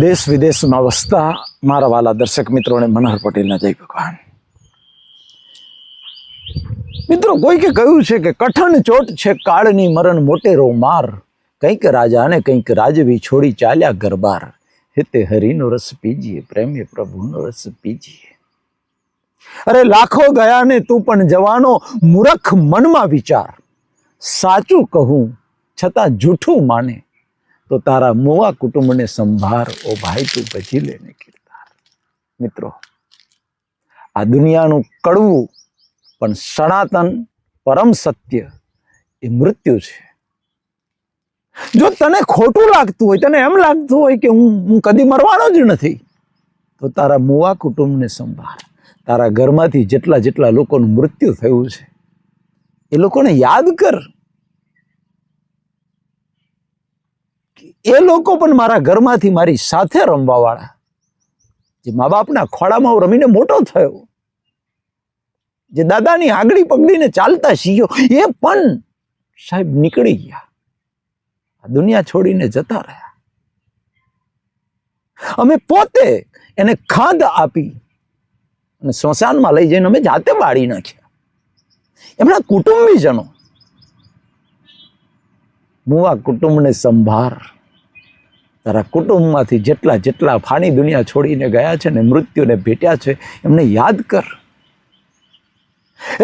દેશ વિદેશમાં વસતા મારા વાલા દર્શક મિત્રોને મનોહર પટેલના જય ભગવાન. મિત્રો, કોઈકે કહ્યું છે કે કઠણ ચોટ છે કાળની મરણ મોટેરો માર. કંઈક રાજાને કંઈક રાજવી છોડી ચાલ્યા ગરબાર. હેતે હરિનો રસ પીજીએ, પ્રેમે પ્રભુનો રસ પીજીએ. અરે, લાખો ગયા ને તું પણ જવાનો મૂરખ મનમાં વિચાર. સાચું કહું, છતાં જૂઠું માને. તો તારા મોવા કુટુંબને સંભાર, ઓ ભાઈ, તું ભજી લેને કિરદાર મિત્રો, આ દુનિયાનું કડવું પણ સનાતન પરમ સત્ય એ મૃત્યુ છે. જો તને ખોટું લાગતું હોય, તને એમ લાગતું હોય કે હું હું કદી મરવાનો જ નથી, તો તારા મુવા કુટુંબને સંભાળ. તારા ઘરમાંથી જેટલા જેટલા લોકોનું મૃત્યુ થયું છે, એ લોકોને યાદ કર. એ લોકો પણ મારા ઘરમાંથી મારી સાથે રમવાવાળા. જે મા બાપના ખોળામાં રમીને મોટો થયો. જે દાદાની આગળી પગડીને ચાલતા શીખ્યો. એ પણ સાહેબ નીકળી ગયા. દુનિયા છોડીને જતા રહ્યા. અમે પોતે એને ખાંધ આપી અને સ્મશાનમાં લઈ જઈને અમે જાતે બાળી નાખ્યા. એમના કુટુંબીજનો મુવા કુટુંબને સંભાર. તારા કુટુંબમાંથી જેટલા જેટલા ફાણી દુનિયા છોડીને ગયા છે ને મૃત્યુને ભેટ્યા છે, એમને યાદ કર.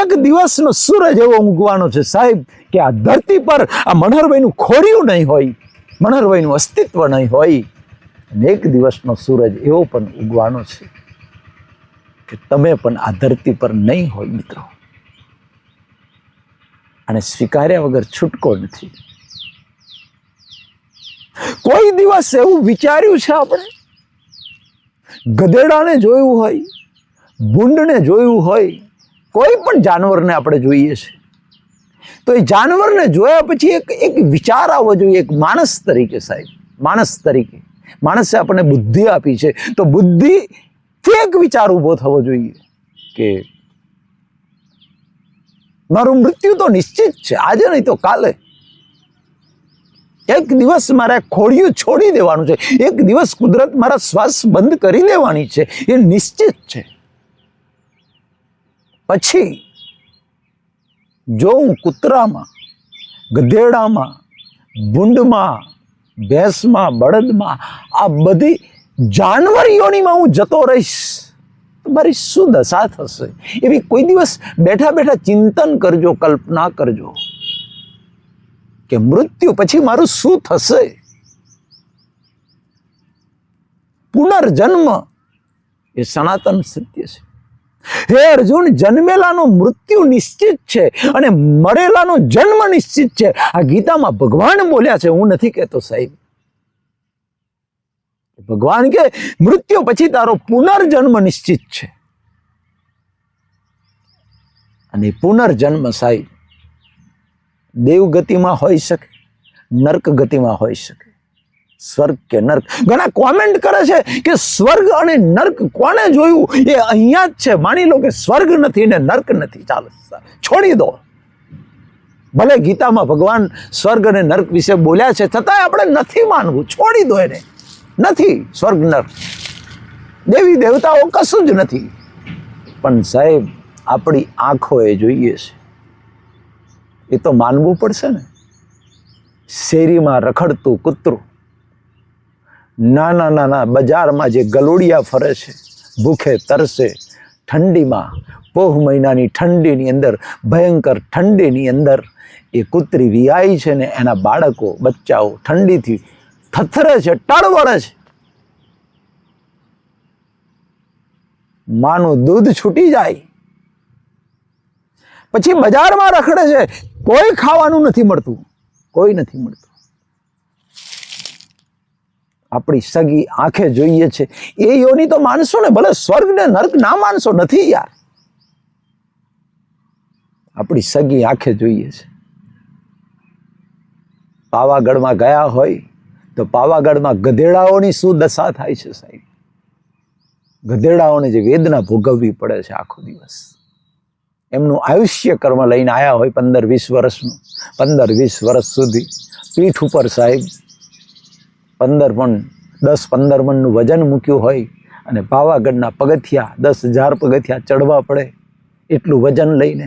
એક દિવસનો સૂરજ એવો ઊંઘવાનો છે સાહેબ કે આ ધરતી પર આ મનહરભાઈનું ખોડિયું નહીં હોય, મનહરભાઈનું અસ્તિત્વ નહીં હોય. અને એક દિવસનો સૂરજ એવો પણ ઉગવાનો છે કે તમે પણ આ ધરતી પર નહીં હોય મિત્રો. અને સ્વીકાર્યા વગર છૂટકો નથી. કોઈ દિવસ એવું વિચાર્યું છે આપણે? ગધેડાને જોયું હોય, ભૂંડને જોયું હોય, કોઈ પણ જાનવરને આપણે જોઈએ છે. તો એ જાનવરને જોયા પછી એક એક વિચાર આવવો જોઈએ, એક માણસ તરીકે સાહેબ, માણસ તરીકે. માણસે આપણને બુદ્ધિ આપી છે. તો બુદ્ધિથી એક વિચાર ઊભો થવો જોઈએ કે મારું મૃત્યુ તો નિશ્ચિત છે. આજે નહીં તો કાલે. એક દિવસ મારે ખોડિયું છોડી દેવાનું છે. એક દિવસ કુદરત મારા શ્વાસ બંધ કરી દેવાની છે. એ નિશ્ચિત છે. પછી જો હું કૂતરામાં, ગધેડામાં, ભૂંડમાં, ભેંસમાં, બળદમાં, આ બધી જાનવરીઓનીમાં હું જતો રહીશ, તો મારી શું દશા થશે? એવી કોઈ દિવસ બેઠા બેઠા ચિંતન કરજો, કલ્પના કરજો. કે મૃત્યુ પછી મારું શું થશે? પુનર્જન્મ એ સનાતન સત્ય છે. હે અર્જુન, જન્મેલાનું મૃત્યુ નિશ્ચિત છે અને મરેલાનો જન્મ નિશ્ચિત છે. આ ગીતામાં ભગવાન બોલ્યા છે, હું નથી કહેતો સાહેબ. ભગવાન કે મૃત્યુ પછી તારો પુનર્જન્મ નિશ્ચિત છે. અને પુનર્જન્મ સાહેબ દેવગતિમાં હોઈ શકે નર્ક ગતિમાં હોઈ શકે. સ્વર્ગ કે નર્ક. ઘણા કોમેન્ટ કરે છે કે સ્વર્ગ અને નર્ક કોને જોયું? એ અહીંયા જ છે. માની લો કે સ્વર્ગ નથી ને નર્ક નથી. ચાલો, છોડી દો. ભલે ગીતામાં ભગવાન સ્વર્ગ અને નર્ક વિશે બોલ્યા છે, છતાંય આપણે નથી માનવું. છોડી દો એને. નથી. સ્વર્ગ, નર્ક. દેવી દેવતાઓ કશું જ નથી. પણ સાહેબ, આપણી આંખોએ જોઈએ છે. એ તો માનવું પડશે ને. શેરીમાં રખડતું કૂતરું. નાના નાના બજારમાં જે ગલોડિયા ફરે છે, ભૂખે તરસે, ઠંડીમાં, પોહ મહિનાની ઠંડીની અંદર, ભયંકર ઠંડીની અંદર, એ કૂતરી વિયાઈ છે ને એના બાળકો, બચ્ચાઓ ઠંડીથી થથરે છે ટળવળે છે. માનું દૂધ છૂટી જાય. પછી બજારમાં રખડે છે કોઈ ખાવાનું નથી મળતું. કોઈ નથી મળતું. આપણી સગી આંખે જોઈએ છે. એ યોની તો માનશો ને ભલે સ્વર્ગ ને નર્ક ના માનશો નથી યાર. આપણી સગી આંખે જોઈએ છે. પાવાગઢમાં ગયા હોય તો પાવાગઢમાં ગધેડાઓની શું દશા થાય છે સાહેબ. ગધેડાઓને જે વેદના ભોગવવી પડે છે આખો દિવસ. એમનું આયુષ્ય કર્મ લઈને આવ્યા હોય પંદર વીસ વર્ષનું. પંદર વીસ વર્ષ સુધી પીઠ ઉપર સાહેબ પંદર પણ દસ પંદર મણનું વજન મૂક્યું હોય અને પાવાગઢના પગથિયા, દસ હજાર પગથિયા ચડવા પડે એટલું વજન લઈને.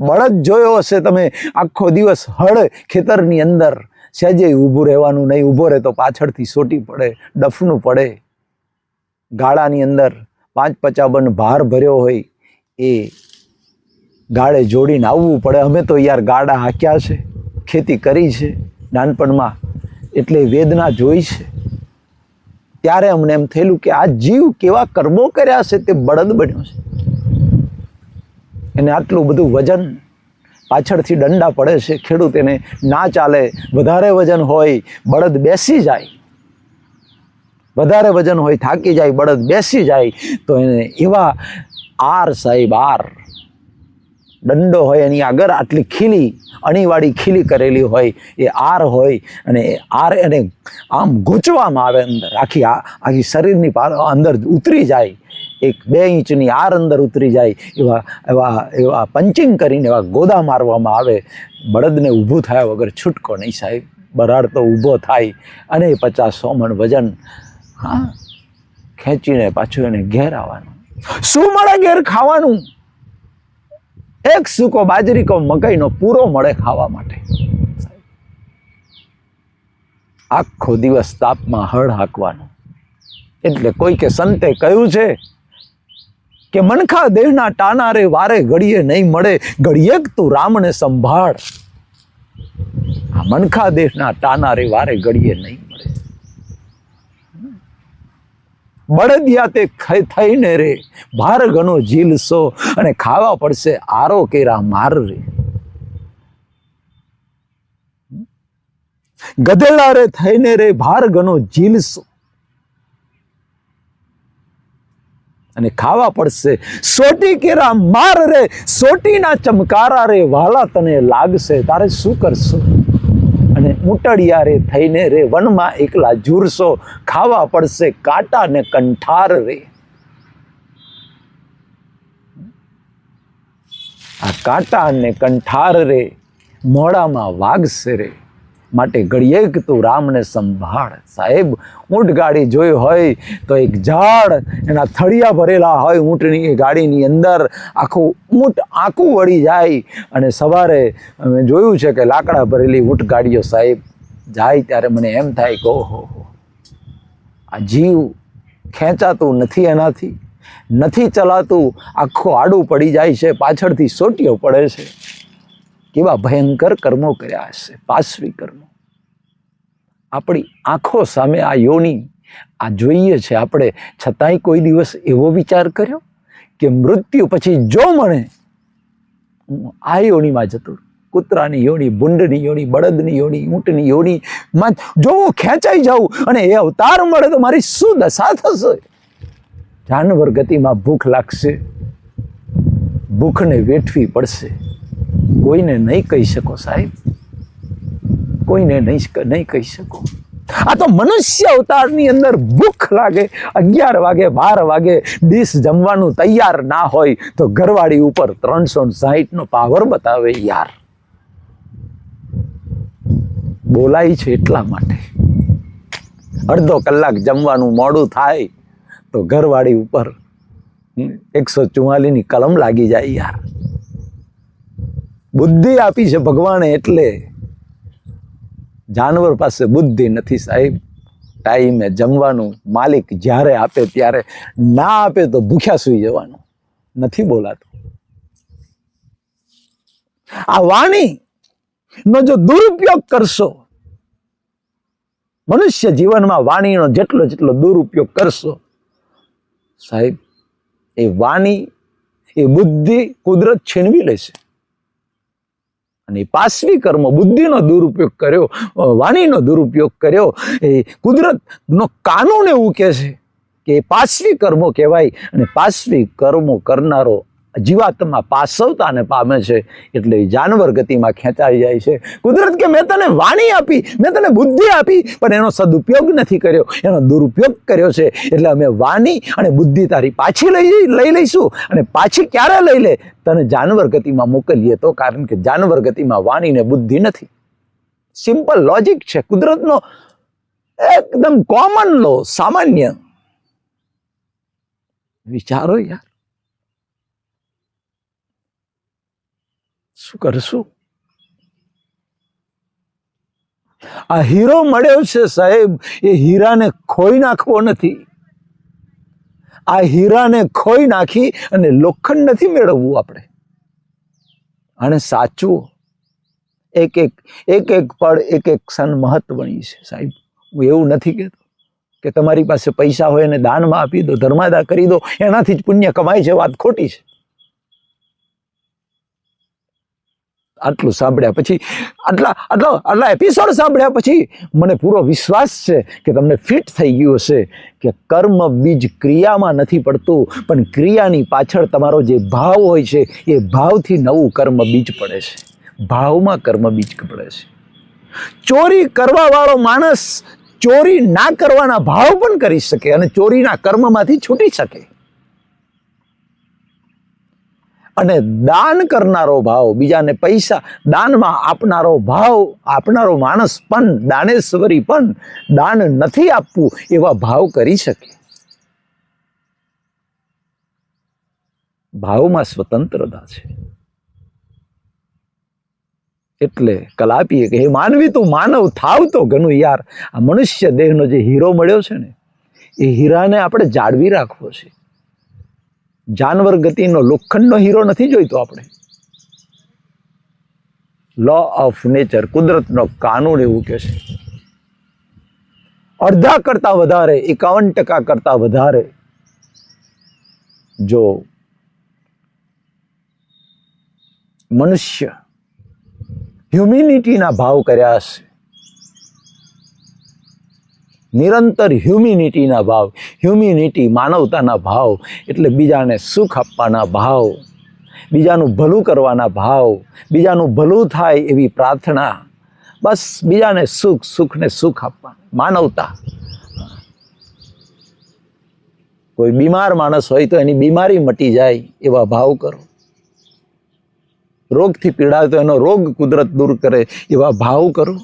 બળદ જોયો હશે તમે, આખો દિવસ હળ ખેતરની અંદર સહેજે ઊભું રહેવાનું નહીં, ઊભો રહે તો પાછળથી સોટી પડે ડફનું પડે. ગાળાની અંદર પાંચ પચાવન ભાર ભર્યો હોય એ ગાળે જોડીને આવવું પડે. અમે તો યાર ગાડા હાક્યા છે, ખેતી કરી છે, નાનપણમાં એટલે વેદના જોઈ છે. ત્યારે અમને એમ થયેલું કે આ જીવ કેવા કર્મો કર્યા છે તે બળદ બન્યો છે. એને આટલું બધું વજન પાછળથી દંડા પડે છે. ખેડૂત એને ના ચાલે, વધારે વજન હોય, બળદ બેસી જાય. વધારે વજન હોય, થાકી જાય, બળદ બેસી જાય, તો એને એવા આર સાહેબ, આર. દંડો હોય, એની આગળ આટલી ખીલી, અણીવાળી ખીલી કરેલી હોય, એ આર હોય, અને એ આર એને આમ ગૂંચવામાં આવે અંદર, આખી આખી શરીરની અંદર ઉતરી જાય, એક બે ઇંચની આર અંદર ઉતરી જાય, એવા એવા એવા પંચિંગ કરીને એવા ગોદા મારવામાં આવે, બળદને ઊભું થયા વગર છૂટકો નહીં સાહેબ, બરાડ તો ઊભો થાય, અને પચાસ સો મણ વજન હા. ખેંચીને પાછું એને ઘેર આવવાનું. શું મળે ઘેર ખાવાનું? એક સૂકો બાજરીકો મકાઈનો પૂરો મળે ખાવા માટે. આખો દિવસ તાપમાં હળ હાંકવાનું એટલે કોઈ કે સંતે કહ્યું છે કે મનખા દેહના ટાના રે વારે ઘડીએ નહીં મળે, ઘડીએ તું રામને સંભાળ. મનખા દેહના ટાના રે વારે ઘડીએ નહીં મળે બળદિયા થઈને રે. ભાર ઘણો ઝીલશો અને ખાવા પડશે આરો કેરા માર રે. ગધેડા રે થઈને રે ભાર ઘણો ઝીલશો અને ખાવા પડશે સોટી કેરા માર રે. સોટીના ચમકારા રે વાલા તને લાગશે. તારે શું કરશો? અને રે થઈને રે, વનમાં એકલા ઝૂરશો ખાવા પડશે, કાંટા ને કંઠાર રે. આ કાંટા ને કંઠાર રે મોડામાં વાગશે રે. માટે ઘડીએ કે તું રામને સંભાળ. સાહેબ, ઊંટ ગાડી જોઈ હોય તો એક ઝાડ એના થળિયા ભરેલા હોય ઊંટની ગાડીની અંદર. આખું ઊંટ આખું વળી જાય. અને સવારે અમે જોયું છે કે લાકડા ભરેલી ઊંટ ગાડીઓ સાહેબ, જાય ત્યારે મને એમ થાય કે ઓહો, આ જીવ ખેંચાતું નથી એનાથી. નથી ચલાતું. આખું આડું પડી જાય છે, પાછળથી સોટીઓ પડે છે. કેવા ભયંકર કર્મો કર્યા હશે પાશ્વી કર્મો. આપણી આંખો સામે આ યોની, આ જોઈએ છે, આપણે છતાંય કોઈ દિવસ એવો વિચાર કર્યો કે મૃત્યુ પછી જો મને હું આ યોનીમાં જતો. કૂતરાની યોની, ભૂંડની યોની, બળદની યોની, ઊંટની યોની, માં જો હું ખેંચાઈ જાઉં અને એ અવતાર મળે તો મારી શું દશા થશે? જાનવર ગતિમાં ભૂખ લાગશે, ભૂખને વેઠવી પડશે. કોઈને નહીં કહી શકો સાહેબ. કોઈને નહીં નહીં કહી શકો. આ તો મનુષ્ય અવતારની અંદર ભૂખ લાગે, અગિયાર વાગે, બાર વાગે ડીશ જમવાનું તૈયાર ના હોય તો ઘરવાળી ઉપર ત્રણસો સાહીઠનો પાવર બતાવે યાર. બોલાય છે એટલા માટે. અડધો કલાક જમવાનું મોડું થાય તો ઘરવાળી ઉપર એકસો ચુમ્માલીની કલમ લાગી જાય યાર. બુદ્ધિ આપી છે ભગવાને એટલે જાનવર પાસે બુદ્ધિ નથી સાહેબ. ટાઈમે જમવાનું માલિક જ્યારે આપે ત્યારે ના આપે તો ભૂખ્યા સૂઈ જવાનું. નથી બોલાતું. આ વાણી નો જો દુરુપયોગ કરશો, મનુષ્ય જીવનમાં વાણીનો જેટલો જેટલો દુરુપયોગ કરશો, સાહેબ, એ વાણી, એ બુદ્ધિ કુદરત છીનવી લેશે. અને પાશવી કર્મ બુદ્ધિનો દુરુપયોગ કર્યો વાણીનો દુરુપયોગ કર્યો, એ કુદરતનો કાનૂન એવું કહે છે કે પાશવી કર્મો કહેવાય અને પાશવી કર્મો કરનારો જીવાત્મા પાસવતાને પામે છે એટલે જાનવર ગતિમાં ખેંચાઈ જાય છે. કુદરત કે મેં તને વાણી આપી, મેં તને બુદ્ધિ આપી, પણ એનો સદુપયોગ નથી કર્યો. એનો દુરુપયોગ કર્યો છે. એટલે અમે વાણી અને બુદ્ધિ તારી પાછી લઈ લઈ લઈશું અને પાછી ક્યારે લઈ લે? તને જાનવર ગતિમાં મોકલીએ તો, કારણ કે જાનવર ગતિમાં વાણીને બુદ્ધિ નથી. સિમ્પલ લોજિક છે. કુદરતનો એકદમ કોમન લો સામાન્ય. વિચારો યાર. શું કરશું આ હીરો મળ્યો છે સાહેબ, એ હીરાને ખોઈ નાખવો નથી. આ હીરાને ખોઈ નાખી અને લોખંડ નથી મેળવવું આપણે. અને સાચવો એક એક એક એક પળ, એક એક ક્ષણ મહત્વની છે સાહેબ. હું એવું નથી કહેતો કે તમારી પાસે પૈસા હોય અને દાનમાં આપી દો, ધર્માદા કરી દો, એનાથી જ પુણ્ય કમાય છે વાત ખોટી છે. આટલું સાંભળ્યા પછી, આટલા આટલા આટલા એપિસોડ સાંભળ્યા પછી મને પૂરો વિશ્વાસ છે કે તમને ફિટ થઈ ગયું હશે કે કર્મ બીજ ક્રિયામાં નથી પડતું, પણ ક્રિયાની પાછળ તમારો જે ભાવ હોય છે, એ ભાવથી નવું કર્મ બીજ પડે છે. ભાવમાં કર્મ બીજ પડે છે. ચોરી કરવાવાળો માણસ ચોરી ના કરવાના ભાવ પણ કરી શકે અને ચોરીના કર્મમાંથી છૂટી શકે. અને દાન કરનારો ભાવ, બીજાને પૈસા દાનમાં આપનારો ભાવ, આપનારો માણસ પણ, દાનેશ્વરી પણ દાન નથી આપવું એવા ભાવ કરી શકે. ભાવમાં સ્વતંત્રતા છે. એટલે કલાપીએ કે, હે માનવી, તું માનવ થાવ તો ઘણું યાર. આ મનુષ્ય દેહનો જે હીરો મળ્યો છે ને, એ હીરાને આપણે જાળવી રાખવો છે. જાનવર ગતિનો લોખંડનો હીરો નથી જોઈતો આપણે. લો ઓફ નેચર કુદરતનો કાનૂન એવું કે છે. અડધા કરતા વધારે, એકાવન ટકા કરતા વધારે જો મનુષ્ય હ્યુમિનિટીના ભાવ કર્યા હશે નિરંતર હ્યુમિનિટીના ભાવ હ્યુમિનિટી માનવતાના ભાવ, એટલે બીજાને સુખ આપવાના ભાવ, બીજાનું ભલું કરવાના ભાવ, બીજાનું ભલું થાય એવી પ્રાર્થના. બસ બીજાને સુખ, સુખને સુખ આપવા, માનવતા. કોઈ બીમાર માણસ હોય તો એની બીમારી મટી જાય એવા ભાવ કરો. રોગથી પીડાય એનો રોગ કુદરત દૂર કરે એવા ભાવ કરો.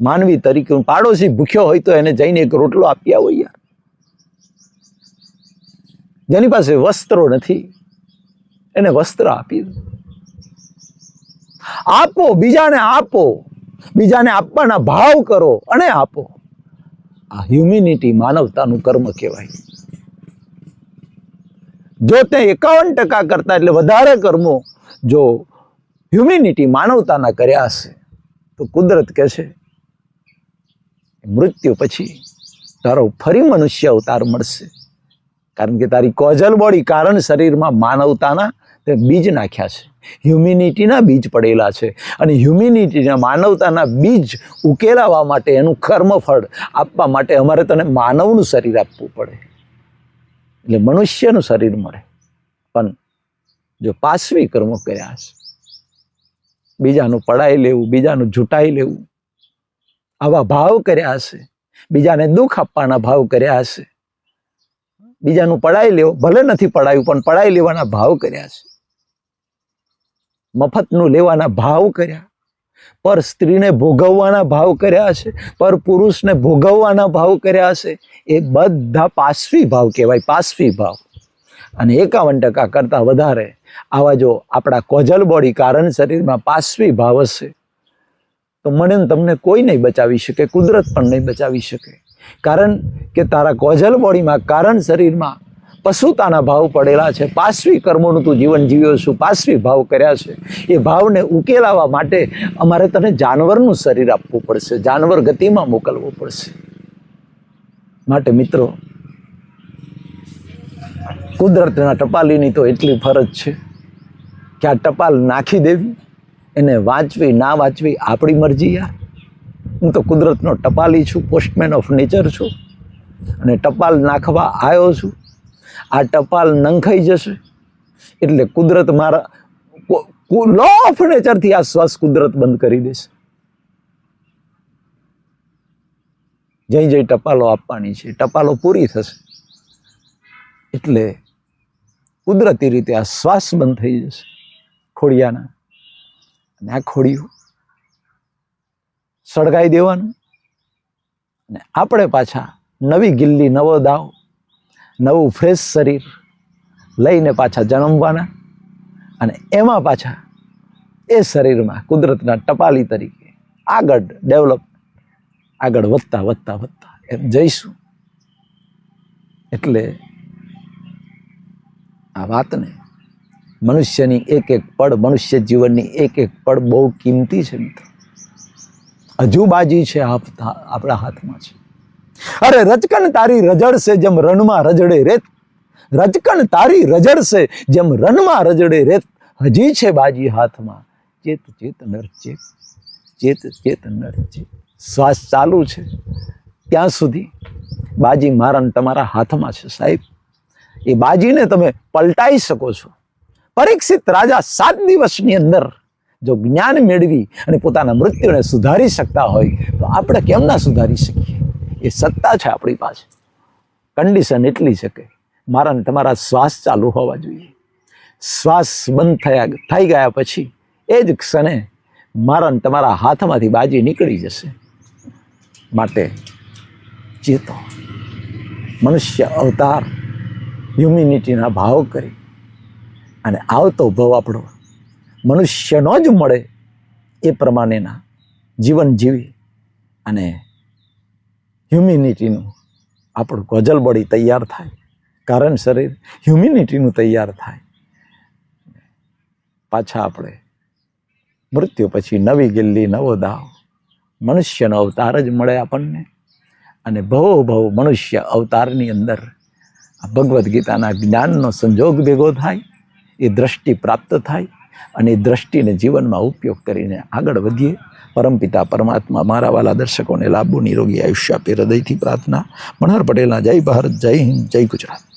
માનવી તરીકે પાડોશી ભૂખ્યો હોય તો એને જઈને એક રોટલો આપી આવો યાર. જેની પાસે વસ્ત્રો નથી, એને વસ્ત્ર આપી દો. આપો, બીજાને આપો, બીજાને આપવાના ભાવ કરો અને આપો. આ હ્યુમિનિટી માનવતાનું કર્મ કહેવાય. જો તે એકાવન ટકા કરતા એટલે વધારે કર્મો, જો હ્યુમિનિટી માનવતાના કર્યા હશે, તો કુદરત કહેશે મૃત્યુ પછી તારો ફરી મનુષ્ય અવતાર મળશે. કારણ કે તારી કોઝલ બોડી કારણ શરીરમાં માનવતાના તે બીજ નાખ્યા છે. હ્યુમિનિટીના બીજ પડેલા છે અને હ્યુમિનિટીના માનવતાના બીજ ઉકેલાવા માટે એનું કર્મફળ આપવા માટે અમારે તને માનવનું શરીર આપવું પડે. એટલે મનુષ્યનું શરીર મળે. પણ જો પાશવી કર્મો કર્યા છે બીજાનું પડાઈ લેવું, બીજાનું જૂટાઈ લેવું આવા ભાવ કર્યા હશે. બીજાને દુઃખ આપવાના ભાવ કર્યા હશે. બીજાનું પડાઈ લેવો ભલે નથી પડાયું, પણ પડાઈ લેવાના ભાવ કર્યા છે મફતનું લેવાના ભાવ કર્યા. પર સ્ત્રીને ભોગવવાના ભાવ કર્યા છે પર પુરુષને ભોગવવાના ભાવ કર્યા છે એ બધા પાશ્વી ભાવ કહેવાય પાશ્વી ભાવ. અને એકાવન ટકા કરતાં વધારે આવા જો આપણા કોજલ બોડી કારણ શરીરમાં પાશ્વી ભાવ હશે. તો મને તમને કોઈ નહીં બચાવી શકે, કુદરત પણ નહીં બચાવી શકે. કારણ કે તારા કોજલ બોડીમાં, કારણ શરીરમાં પશુતાના ભાવ પડેલા છે. પાશવી કર્મોનું તું જીવન જીવ્યો છું, પાશવી ભાવ કર્યા છે. એ ભાવને ઉકેલાવા માટે અમારે તને જાનવરનું શરીર આપવું પડશે, જાનવર ગતિમાં મોકલવું પડશે. માટે મિત્રો, કુદરતના ટપાલીની તો એટલી ફરજ છે કે આ ટપાલ નાખી દેવી. એને વાંચવી, ના વાંચવી, આપણી મરજી યાર. હું તો કુદરતનો ટપાલી છું પોસ્ટમેન ઓફ નેચર છું. અને ટપાલ નાખવા આવ્યો છું. આ ટપાલ નંખાઈ જશે. એટલે કુદરત મારા લો ઓફ નેચરથી આ શ્વાસ કુદરત બંધ કરી દેશે. જઈ જઈ ટપાલો આપવાની છે. ટપાલો પૂરી થશે. એટલે કુદરતી રીતે આ શ્વાસ બંધ થઈ જશે. ખોડિયાના અને આ સળગાઈ દેવાનું. ને આપણે પાછા નવી ગિલ્લી, નવો દાવ, નવું ફ્રેશ શરીર લઈને પાછા જન્મવાના. અને એમાં પાછા એ શરીરમાં કુદરતના ટપાલી તરીકે આગળ ડેવલપ આગળ વધતા વધતા વધતા એમ જઈશું. એટલે આ વાતને મનુષ્યની એક એક પળ, મનુષ્ય જીવનની એક એક પળ બહુ કિંમતી છે હજુ બાજી છે આપ- આપણા હાથમાં છે. અરે રચકણ તારી રજડશે જેમ રણમાં રજડે રેત. રચકણ તારી રજડશે જેમ રણમાં રજડે રેત. હજી છે બાજી હાથમાં. ચેત ચેત, નર, ચેત. ચેત ચેત, નર, ચેત. શ્વાસ ચાલુ છે. ત્યાં સુધી બાજી મારા તમારા હાથમાં છે સાહેબ. એ બાજીને તમે પલટાઈ શકો છો. પરીક્ષિત રાજા સાત દિવસની અંદર જો જ્ઞાન મેળવી અને પોતાના મૃત્યુને સુધારી શકતા હોય, તો આપણે કેમ ના સુધારી શકીએ? એ સત્તા છે આપણી પાસે. કન્ડિશન એટલી છે કે મારા તમારા શ્વાસ ચાલુ હોવા જોઈએ. શ્વાસ બંધ થયા, થઈ ગયા પછી એ જ ક્ષણે મારાને તમારા હાથમાંથી બાજી નીકળી જશે. માટે ચેતો મનુષ્ય અવતાર હ્યુમિનિટીના ભાવ કરી અને આવતો ભવ આપણો. મનુષ્યનો જ મળે એ પ્રમાણેના જીવન જીવી અને હ્યુમિનિટીનું આપણું ગોજલબળી બળી તૈયાર થાય. કારણ શરીર હ્યુમિનિટીનું તૈયાર થાય. પાછા આપણે મૃત્યુ પછી નવી ગિલ્લી, નવો દાવ. મનુષ્યનો અવતાર જ મળે આપણને. અને ભવો ભવ મનુષ્ય અવતારની અંદર ભગવદ્ ગીતાના જ્ઞાનનો સંજોગ ભેગો થાય. એ દ્રષ્ટિ પ્રાપ્ત થાય અને એ દ્રષ્ટિને જીવનમાં ઉપયોગ કરીને આગળ વધીએ. પરમપિતા પરમાત્મા, મારા વાલા દર્શકોને લાંબુ નિરોગી આયુષ્ય આપે. હૃદયથી પ્રાર્થના. મનહર પટેલના જય ભારત, જય હિન્દ, જય ગુજરાત.